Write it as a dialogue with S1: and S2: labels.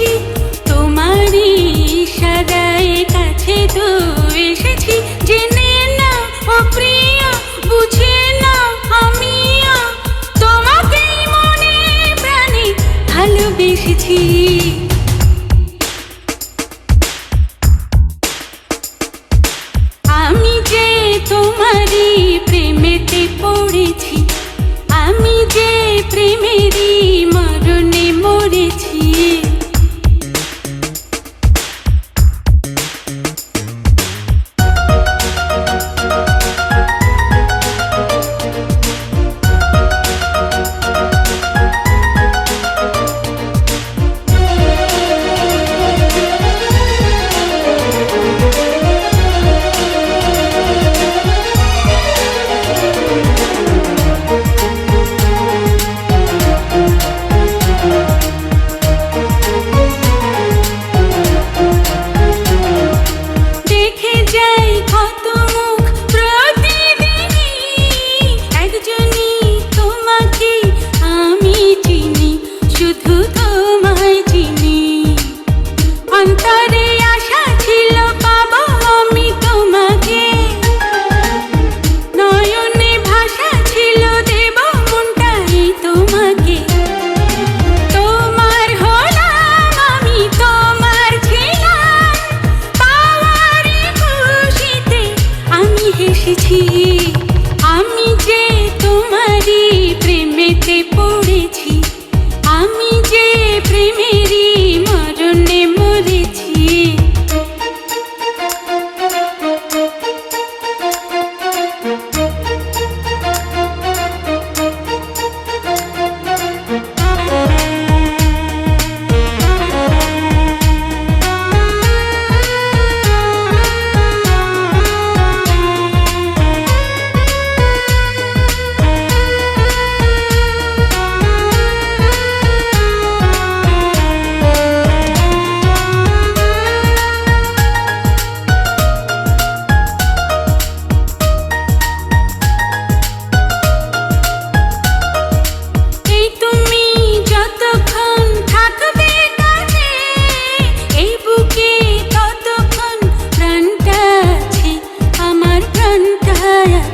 S1: এসেছি, তোমারই কাছে তো এসেছি। জেনে না ও বুঝে না তোমাকেই মনে প্রাণে ভালোবেসেছি। আমি যে তোমারই প্রেমেতে পড়েছি, আমি যে প্রেমে পাখি yeah.